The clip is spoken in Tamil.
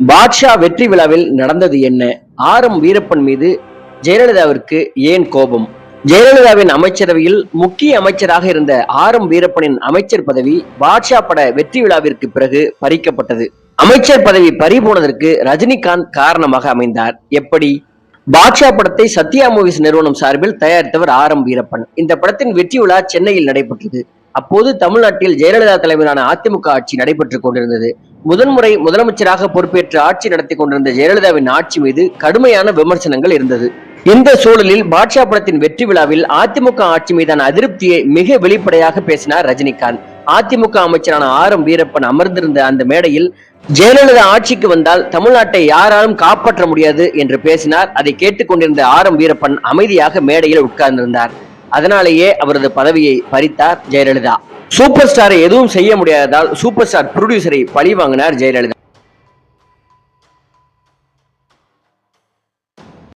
பாட்ஷா வெற்றி விழாவில் நடந்தது என்ன? ஆர் எம் வீரப்பன் மீது ஜெயலலிதாவிற்கு ஏன் கோபம்? ஜெயலலிதாவின் அமைச்சரவையில் முக்கிய அமைச்சராக இருந்த ஆர் எம் வீரப்பனின் அமைச்சர் பதவி பாட்ஷா பட வெற்றி விழாவிற்கு பிறகு பறிக்கப்பட்டது. அமைச்சர் பதவி பறிபோனதற்கு ரஜினிகாந்த் காரணமாக அமைந்தார். எப்படி? பாட்ஷா படத்தை சத்யா மூவிஸ் நிறுவனம் சார்பில் தயாரித்தவர் ஆர் எம் வீரப்பன். இந்த படத்தின் வெற்றி விழா சென்னையில் நடைபெற்றது. அப்போது தமிழ்நாட்டில் ஜெயலலிதா தலைமையிலான அதிமுக ஆட்சி நடைபெற்றுக் கொண்டிருந்தது. முதன்முறை முதலமைச்சராக பொறுப்பேற்று ஆட்சி நடத்தி கொண்டிருந்த ஜெயலலிதாவின் ஆட்சி மீது கடுமையான விமர்சனங்கள் இருந்தது. இந்த சூழலில் பாட்ஷா படத்தின் வெற்றி விழாவில் அதிமுக ஆட்சி மீதான அதிருப்தியை மிக வெளிப்படையாக பேசினார் ரஜினிகாந்த். அதிமுக அமைச்சரான ஆர் எம் வீரப்பன் அமர்ந்திருந்த அந்த மேடையில் ஜெயலலிதா ஆட்சிக்கு வந்தால் தமிழ்நாட்டை யாராலும் காப்பாற்ற முடியாது என்று பேசினார். அதை கேட்டுக்கொண்டிருந்த ஆர் எம் வீரப்பன் அமைதியாக மேடையில் உட்கார்ந்திருந்தார். அதனாலேயே அவரது பதவியை பறித்தார் ஜெயலலிதா. சூப்பர் ஸ்டாரை எதுவும் செய்ய முடியாததால் சூப்பர் ஸ்டார் ப்ரொடியூசரை பழி வாங்கினார் ஜெயலலிதா.